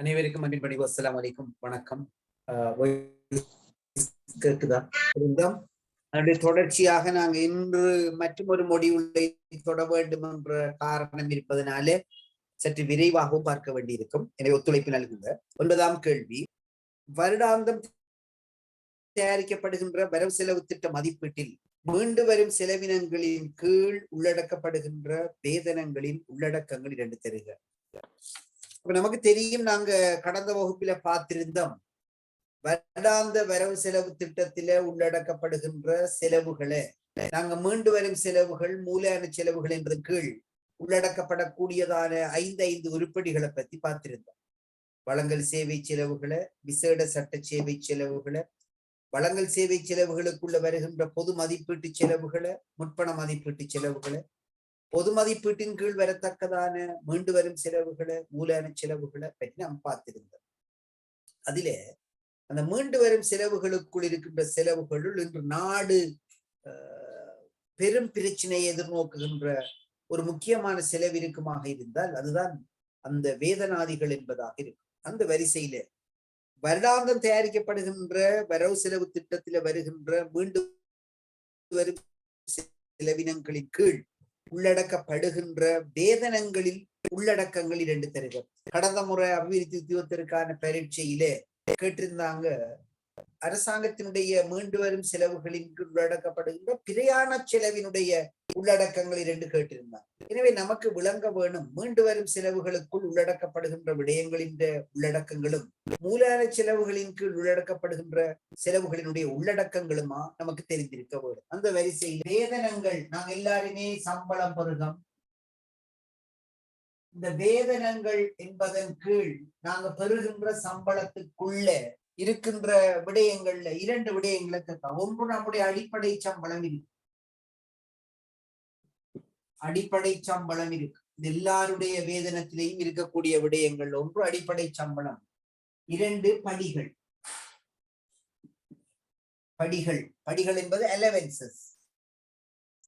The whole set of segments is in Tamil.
அனைவருக்கும் அன்பின் பணி அஸ்லாம் வலைக்கும் வணக்கம். அதனுடைய தொடர்ச்சியாக நாங்க இன்று மற்றும் ஒரு முடிவுகளை தொட வேண்டும் என்ற காரணம் இருப்பதனாலே சற்று விரைவாகவும் பார்க்க வேண்டியிருக்கும். எனவே ஒத்துழைப்பு நல்குங்க. ஒன்பதாம் கேள்வி. வருடாந்தம் தயாரிக்கப்படுகின்ற வரவு செலவு திட்ட மதிப்பீட்டில் மீண்டு வரும் செலவினங்களின் கீழ் உள்ளடக்கப்படுகின்ற வேதனங்களின் உள்ளடக்கங்கள் இரண்டு தருக. இப்ப நமக்கு தெரியும் நாங்க கடந்த வகுப்பில பார்த்திருந்தோம். வருடாந்த வரவு செலவு திட்டத்தில உள்ளடக்கப்படுகின்ற செலவுகளை நாங்க மீண்டு வரும் செலவுகள் மூலையான செலவுகள் என்ற கீழ் உள்ளடக்கப்படக்கூடியதான ஐந்து ஐந்து உருப்படிகளை பத்தி பார்த்திருந்தோம். வளங்கள் சேவை செலவுகளை விசேட சட்ட சேவை செலவுகளை வளங்கள் சேவை செலவுகளுக்குள்ள வருகின்ற பொது மதிப்பீட்டு செலவுகளை முற்பண மதிப்பீட்டு செலவுகளை பொது மதிப்பீட்டின் கீழ் வரத்தக்கதான மீண்டு வரும் செலவுகளை மூலான செலவுகளை பற்றி நாம் பார்த்திருந்தோம். அதிலே அந்த மீண்டு வரும் செலவுகளுக்குள் இருக்கின்ற செலவுகளுள் இன்று நாடு பெரும் பிரச்சனையை எதிர்நோக்குகின்ற ஒரு முக்கியமான செலவு இருக்குமாக இருந்தால் அதுதான் அந்த வேதனாதிகள் என்பதாக இருக்கும். அந்த வரிசையில வருடாந்தம் தயாரிக்கப்படுகின்ற வரவு செலவு திட்டத்தில வருகின்ற மீண்டும் வரும் செலவினங்களின் கீழ் உள்ளடக்கப்படுகின்ற வேதனங்களில் உள்ளடக்கங்கள் இரண்டு தருகிறது கடந்த முறை அபிவிருத்தி உத்தியோகத்திற்கான பரீட்சையிலே கேட்டிருந்தாங்க. அரசாங்கத்தினுடைய மீண்டு வரும் செலவுகளின் உள்ளடக்கப்படுகின்ற பிரயாண செலவினுடைய உள்ளடக்கங்கள் இரண்டு கேட்டிருந்தார். எனவே நமக்கு விளங்க வேணும் மீண்டு வரும் செலவுகளுக்குள் உள்ளடக்கப்படுகின்ற விடயங்களின் உள்ளடக்கங்களும் மூலான செலவுகளின் கீழ் உள்ளடக்கப்படுகின்ற செலவுகளினுடைய உள்ளடக்கங்களுமா நமக்கு தெரிந்திருக்க வேண்டும். அந்த வரிசையில் வேதனங்கள் நாங்க எல்லாருமே சம்பளம் பெருகம். இந்த வேதனங்கள் என்பதன் கீழ் நாங்க பெறுகின்ற சம்பளத்துக்குள்ள இருக்கின்ற விடயங்கள்ல இரண்டு விடயங்களுக்கு ஒன்று நம்முடைய அடிப்படை சம்பளம் இருக்கு. அடிப்படை சம்பளம் இருக்கு. எல்லாருடைய வேதனத்திலேயும் இருக்கக்கூடிய விடயங்கள். ஒன்று அடிப்படை சம்பளம். இரண்டு படிகள். படிகள். படிகள் என்பது அலவென்சஸ்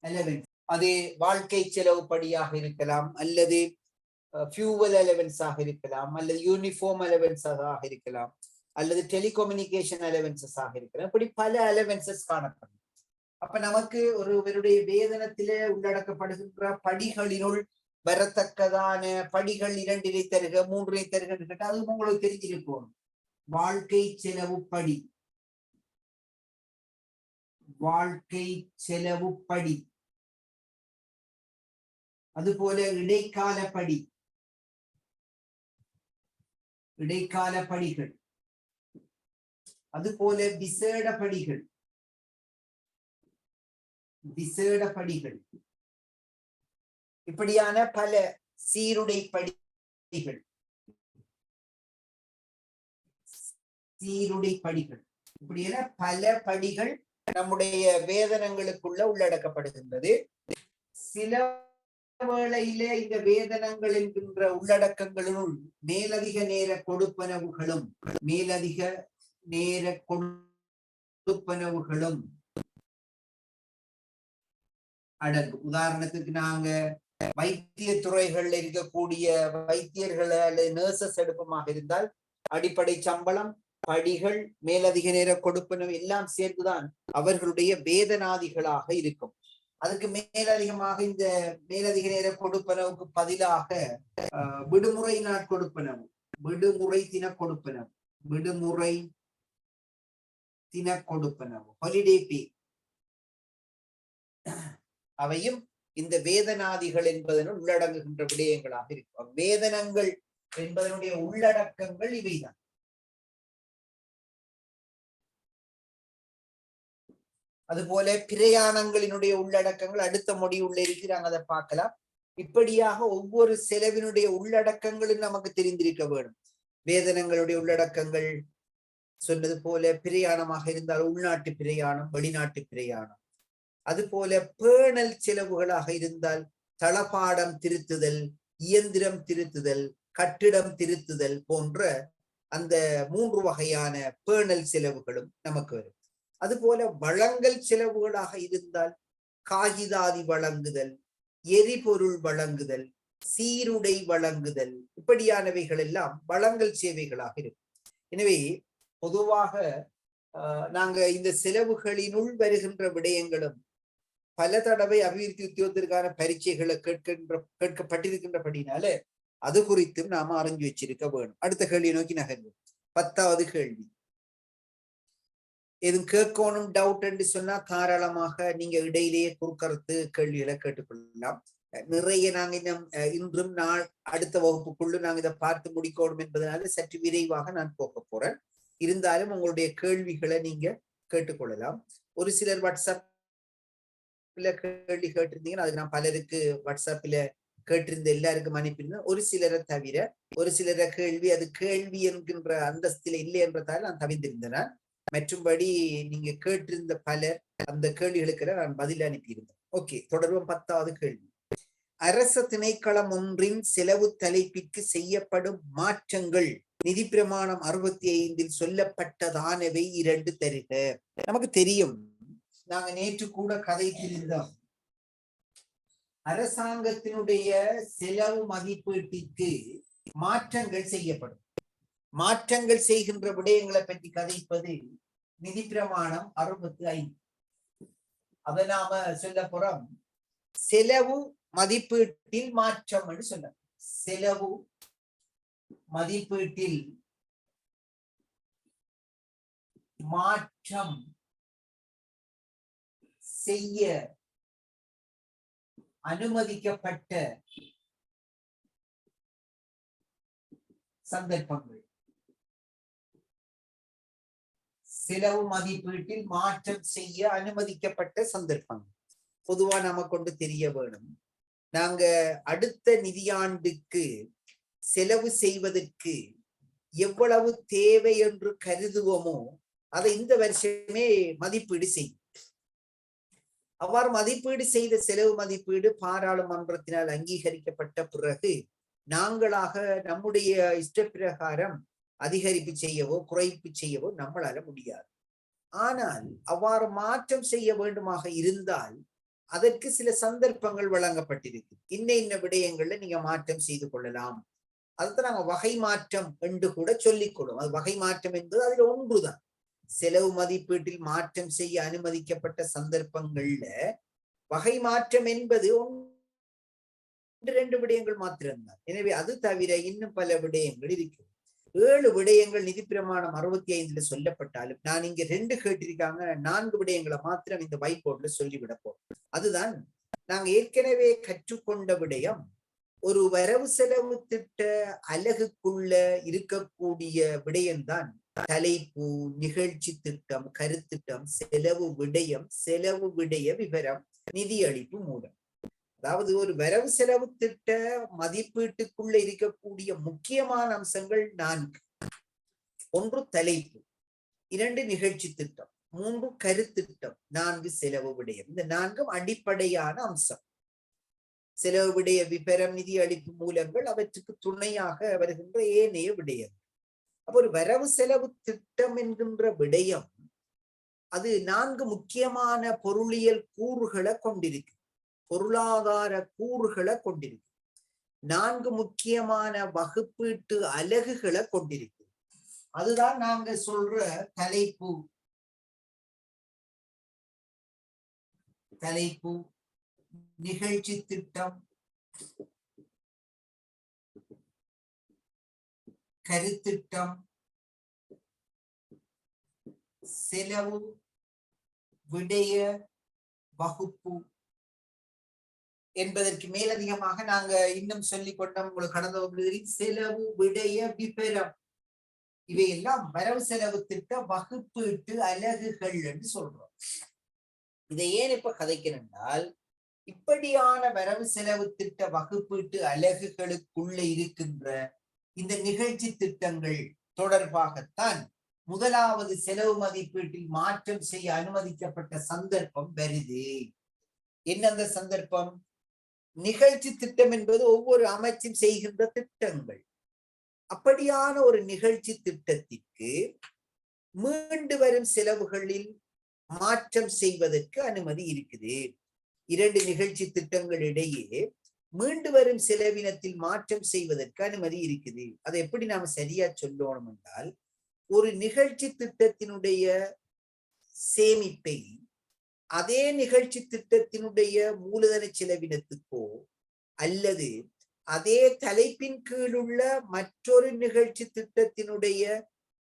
அலவென்ஸ் அது வாழ்க்கை செலவு படியாக இருக்கலாம் அல்லது ஃபியூவல் அலவென்ஸாக இருக்கலாம் அல்லது யூனிஃபார்ம் அலவென்ஸாக இருக்கலாம். அல்லது டெலிகம்யூனிகேஷன் அலவென்சஸ் ஆக இருக்கிற இப்படி பல அலவென்சஸ் காணப்படும். அப்ப நமக்கு ஒருவருடைய வேதனத்திலே உள்ளடக்கப்படுகின்ற படிகளினுள் வரத்தக்கதான படிகள் இரண்டினை தருக மூன்றினை தருக அது உங்களுக்கு தெரிஞ்சிருக்கும். வாழ்க்கை செலவு படி. வாழ்க்கை செலவு படி. அதுபோல இடைக்கால படி. இடைக்கால படிகள். அதுபோல விசேட படிகள் விசேட படிகள் இப்படியான பல சீருடை படிகள் சீருடை படிகள் இப்படியான பல படிகள் நம்முடைய வேதனங்களுக்குள்ள உள்ளடக்கப்படுகின்றது. சில வேளையிலே இந்த வேதனங்கள் என்கின்ற உள்ளடக்கங்களுள் மேலதிக நேர கொடுப்பனவுகளும் மேலதிக நேர கொடுப்பனவுகளும் அடங்கும் உதாரணத்துக்கு நாங்க வைத்திய துறைகள்ல இருக்கக்கூடிய வைத்தியர்களை அல்லது நர்சஸ் எடுப்பமாக இருந்தால் அடிப்படை சம்பளம் படிகள் மேலதிக நேர கொடுப்பனவு எல்லாம் சேர்ந்துதான் அவர்களுடைய வேதனாதிகளாக இருக்கும். அதுக்கு மேலதிகமாக இந்த மேலதிக நேர கொடுப்பனவுக்கு பதிலாக விடுமுறை நாட் கொடுப்பனவு விடுமுறை தின கொடுப்பனவு விடுமுறை தின கொடுப்பனவு ஹொலிடே பே அவையும் இந்த வேதனாதிகள் என்பதனுள் உள்ளடங்குகின்ற விடயங்களாக இருக்கும். வேதனங்கள் என்பதனுடைய உள்ளடக்கங்கள் இவைதான். அதுபோல பிரயாணங்களினுடைய உள்ளடக்கங்கள் அடுத்த முடிவுள்ள இருக்கிறாங்க அதை பார்க்கலாம். இப்படியாக ஒவ்வொரு செலவினுடைய உள்ளடக்கங்களும் நமக்கு தெரிந்திருக்க வேண்டும். வேதனங்களுடைய உள்ளடக்கங்கள் சொன்னது போல பிரயாணமாக இருந்தால் உள்நாட்டு பிரயாணம் வெளிநாட்டு பிரயாணம். அதுபோல பேணல் செலவுகளாக இருந்தால் தளபாடம் திருத்துதல் இயந்திரம் திருத்துதல் கட்டிடம் திருத்துதல் போன்ற அந்த மூன்று வகையான பேணல் செலவுகளும் நமக்கு வரும். அதுபோல வளங்கள் செலவுகளாக இருந்தால் காகிதாதி வழங்குதல் எரிபொருள் வழங்குதல் சீருடை வழங்குதல் இப்படியானவைகள் எல்லாம் வழங்கல் சேவைகளாக இருக்கும். எனவே பொதுவாக ஆஹ், நாங்க இந்த செலவுகளினுள் வருகின்ற விடயங்களும் பல தடவை அபிவிருத்தி உத்தியோகத்திற்கான பரீட்சைகளை கேட்கின்ற கேட்கப்பட்டிருக்கின்றபடினால அது குறித்தும் நாம அறிஞ்சு வச்சிருக்க வேணும். அடுத்த கேள்வியை நோக்கி நகர்வோம். பத்தாவது கேள்வி. எதுவும் கேட்கணும் டவுட் என்று சொன்னா தாராளமாக நீங்க இடையிலேயே குறுக்கறுத்து கேள்விகளை கேட்டுக்கொள்ளலாம். நிறைய நாங்க இன்னும் இன்றும் நாள் அடுத்த வகுப்புக்குள்ள நாங்க இதை பார்த்து முடிக்கணும் என்பதனால சற்று விரைவாக நான் போக போறேன். இருந்தாலும் உங்களுடைய கேள்விகளை நீங்க கேட்டுக்கொள்ளலாம். ஒரு சிலர் வாட்ஸ்அப்ல கேள்வி கேட்டிருந்தீங்கன்னா அதுக்கு நான் பலருக்கு வாட்ஸ்அப்ல கேட்டிருந்த எல்லாருக்கும் அனுப்பியிருந்தேன் ஒரு சிலரை தவிர ஒரு சிலர கேள்வி அது கேள்வி என்கின்ற அந்தஸ்தில இல்லை என்றதால் நான் தவிர்த்திருந்தேன்? மற்றும்படி நீங்க கேட்டிருந்த பலர் அந்த கேள்விகளுக்கு நான் பதில் அனுப்பியிருந்தேன். ஓகே தொடர்பும் பத்தாவது கேள்வி. அரச திணைக்களம் ஒன்றின் செலவு தலைப்பிற்கு செய்யப்படும் மாற்றங்கள். நிதி பிரமாணம் அறுபத்தி ஐந்தில் சொல்லப்பட்டதானவை இரண்டு தருக. நமக்கு தெரியும் நாங்க நேற்று கூட கதை தெரிந்தோம். அரசாங்கத்தினுடைய செலவு மதிப்பீட்டிற்கு மாற்றங்கள் செய்யப்படும். மாற்றங்கள் செய்கின்ற விடயங்களை பற்றி கதைப்பது நிதி பிரமாணம் அறுபத்தி ஐந்து அதை நாம சொல்ல போறோம். செலவு மதிப்பீட்டில் மாற்றம் என்று சொல்ல செலவு மதிப்பீட்டில் மாற்றம் செய்ய அனுமதிக்கப்பட்ட சந்தர்ப்பங்கள். செலவு மதிப்பீட்டில் மாற்றம் செய்ய அனுமதிக்கப்பட்ட சந்தர்ப்பங்கள். பொதுவா நாம கொண்டு தெரிய வேணும். நாங்க அடுத்த நிதியாண்டுக்கு செலவு செய்வதற்கு எவ்வளவு தேவை என்று கருதுவோமோ அதை இந்த வருஷமே மதிப்பீடு செய்யும். அவ்வாறு மதிப்பீடு செய்த செலவு மதிப்பீடு பாராளுமன்றத்தினால் அங்கீகரிக்கப்பட்ட பிறகு நாங்களாக நம்முடைய இஷ்ட பிரகாரம் அதிகரிப்பு செய்யவோ குறைப்பு செய்யவோ நம்மளால முடியாது. ஆனால் அவ்வாறு மாற்றம் செய்ய வேண்டுமாக இருந்தால் அதற்கு சில சந்தர்ப்பங்கள் வழங்கப்பட்டிருக்கு இன்ன இன்ன விடயங்கள்ல நீங்க மாற்றம் செய்து கொள்ளலாம். அதுதான் நாங்க வகை மாற்றம் என்று கூட சொல்லிக்கொள்ளும் அது வகை மாற்றம் என்பது அதுல ஒன்றுதான். செலவு மதிப்பீட்டில் மாற்றம் செய்ய அனுமதிக்கப்பட்ட சந்தர்ப்பங்கள்ல வகை மாற்றம் என்பது ஒன்று ரெண்டு விடயங்கள் மாத்திரம்தான். எனவே அது தவிர இன்னும் பல விடயங்கள் இருக்கும். ஏழு விடயங்கள் நிதி பிரமாணம் அறுபத்தி ஐந்துல சொல்லப்பட்டாலும் நான் இங்க ரெண்டு கேட்டிருக்காங்க. நான்கு விடயங்களை மாத்திரம் இந்த வைட் போர்ட்ல சொல்லிவிட போறோம் அதுதான் நாங்க ஏற்கனவே கற்றுக்கொண்ட விடயம். ஒரு வரவு செலவு திட்ட அலகுக்குள்ள இருக்கக்கூடிய விடயம்தான் தலைப்பு நிகழ்ச்சி திட்டம் கருத்திட்டம் செலவு விடயம் செலவு விடய விவரம் நிதியளிப்பு மூலம். அதாவது ஒரு வரவு செலவு திட்ட மதிப்பீட்டுக்குள்ள இருக்கக்கூடிய முக்கியமான அம்சங்கள் நான்கு. ஒன்று தலைப்பு இரண்டு நிகழ்ச்சி திட்டம் மூன்று கருத்திட்டம் நான்கு செலவு விடயம். இந்த நான்கும் அடிப்படையான அம்சம். செலவு விடய விபரம் நிதி அளிப்பு மூலங்கள் அவற்றுக்கு துணையாக வருகின்ற ஏனைய விடயம் அப்போ ஒரு வரவு செலவு திட்டம் என்கின்ற விடயம் அது நான்கு முக்கியமான பொருளியல் கூறுகளை கொண்டிருக்கு. பொருளாதார கூறுகளை கொண்டிருக்கு. நான்கு முக்கியமான வகுப்பீட்டு அலகுகளை கொண்டிருக்கு. அதுதான் நாங்க சொல்ற தலைப்பு. தலைப்பு. நிகழ்ச்சி திட்டம் கருத்திட்டம். செலவு. விடய. வகுப்பு. என்பதற்கு மேலதிகமாக நாங்க இன்னும் சொல்லிக் கொண்டோம் உங்களுக்கு கடந்த வகுப்புகளில் செலவு விடய விபரம். இவையெல்லாம் வரவு செலவு திட்ட வகுப்பீட்டு அலகுகள் என்று சொல்றோம். இதை ஏன் இப்ப கதைக்கிறேன்னால் இப்படியான வரவு செலவு திட்ட வகுப்பீட்டு அலகுகளுக்குள்ள இருக்கின்ற இந்த நிகழ்ச்சி திட்டங்கள் தொடர்பாகத்தான் முதலாவது செலவு மதிப்பீட்டில் மாற்றம் செய்ய அனுமதிக்கப்பட்ட சந்தர்ப்பம் வருது. என்ன அந்த சந்தர்ப்பம்? நிகழ்ச்சி திட்டம் என்பது ஒவ்வொரு அமைச்சும் செய்கின்ற திட்டங்கள். அப்படியான ஒரு நிகழ்ச்சி திட்டத்திற்கு மீண்டு வரும் செலவுகளில் மாற்றம் செய்வதற்கு அனுமதி இருக்குது. இரண்டு நிகழ்ச்சி திட்டங்கள் இடையே மீண்டு வரும் செலவினத்தில் மாற்றம் செய்வதற்கு அனுமதி இருக்குது. அதை எப்படி நாம சரியா சொல்லணும் என்றால் ஒரு நிகழ்ச்சி திட்டத்தினுடைய சேமிப்பை அதே நிகழ்ச்சி திட்டத்தினுடைய மூலதன செலவினத்துக்கோ அல்லது அதே தலைப்பின் கீழுள்ள மற்றொரு நிகழ்ச்சி திட்டத்தினுடைய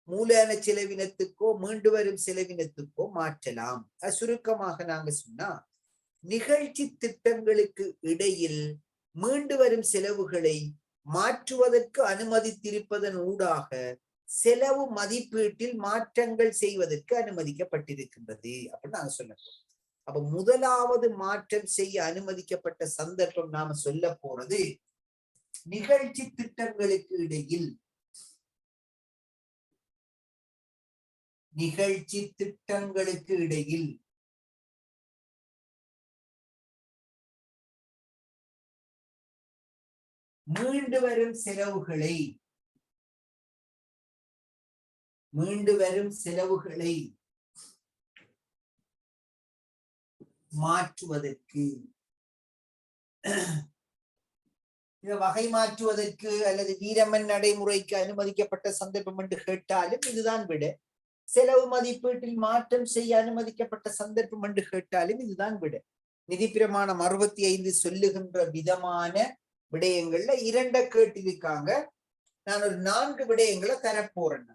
மூலதன செலவினத்துக்கோ மீண்டு வரும் செலவினத்துக்கோ மாற்றலாம். சுருக்கமாக நாங்க சொன்னா நிகழ்ச்சி திட்டங்களுக்கு இடையில் மீண்டு வரும் செலவுகளை மாற்றுவதற்கு அனுமதித்திருப்பதன் ஊடாக செலவு மதிப்பீட்டில் மாற்றங்கள் செய்வதற்கு அனுமதிக்கப்பட்டிருக்கின்றது. அப்படின்னு நாங்க சொல்லப்போம் அப்ப முதலாவது மாற்றம் செய்ய அனுமதிக்கப்பட்ட சந்தர்ப்பம் நாம சொல்ல போறது நிகழ்ச்சி திட்டங்களுக்கு இடையில். நிகழ்ச்சி திட்டங்களுக்கு இடையில் மீண்டு வரும் செலவுகளை. மீண்டு வரும் செலவுகளை. மாற்றுவதற்கு. இதை வகை மாற்றுவதற்கு அல்லது வீரமன் நடைமுறைக்கு அனுமதிக்கப்பட்ட சந்தர்ப்பம் என்று கேட்டாலும் இதுதான் விட. செலவு மதிப்பீட்டில் மாற்றம் செய்ய அனுமதிக்கப்பட்ட சந்தர்ப்பம் என்று கேட்டாலும் இதுதான் விட. நிதி பிரமாணம் அறுபத்தி ஐந்து சொல்லுகின்ற விதமான விடயங்கள்ல இரண்ட கேட்டிருக்காங்க. நான் ஒரு நான்கு விடயங்களை தரப்போறேன்